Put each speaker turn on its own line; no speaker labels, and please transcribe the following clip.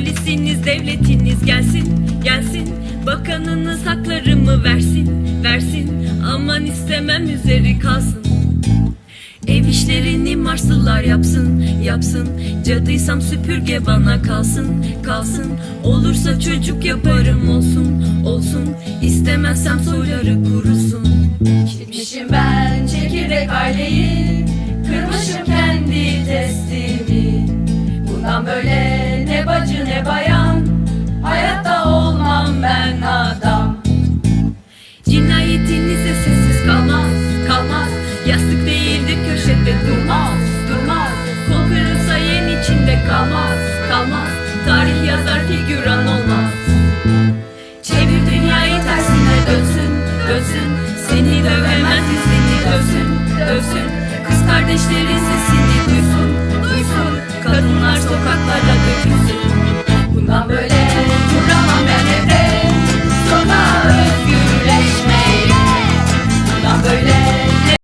Polisiniz devletiniz gelsin gelsin. Bakanınız haklarımı versin versin. Aman istemem üzeri kalsın. Ev işlerini Marslılar yapsın, yapsın. Cadıysam süpürge bana kalsın, kalsın. Olursa çocuk yaparım olsun, olsun. İstemezsem soyları kurusun.
Gitmişim ben çekirdek aileyi ne bacı ne bayan. Hayatta olmam ben adam.
Cinayetinize sessiz kalmaz, kalmaz. Yastık değildir köşede durmaz, durmaz. Kol kırılsa yen içinde kalmaz, kalmaz. Tarih yazar figüran olmaz. Çevir dünyayı tersine dönsün, dönsün. Seni dövemez yüzünü dövsün, dövsün. Kız kardeşlerin sesini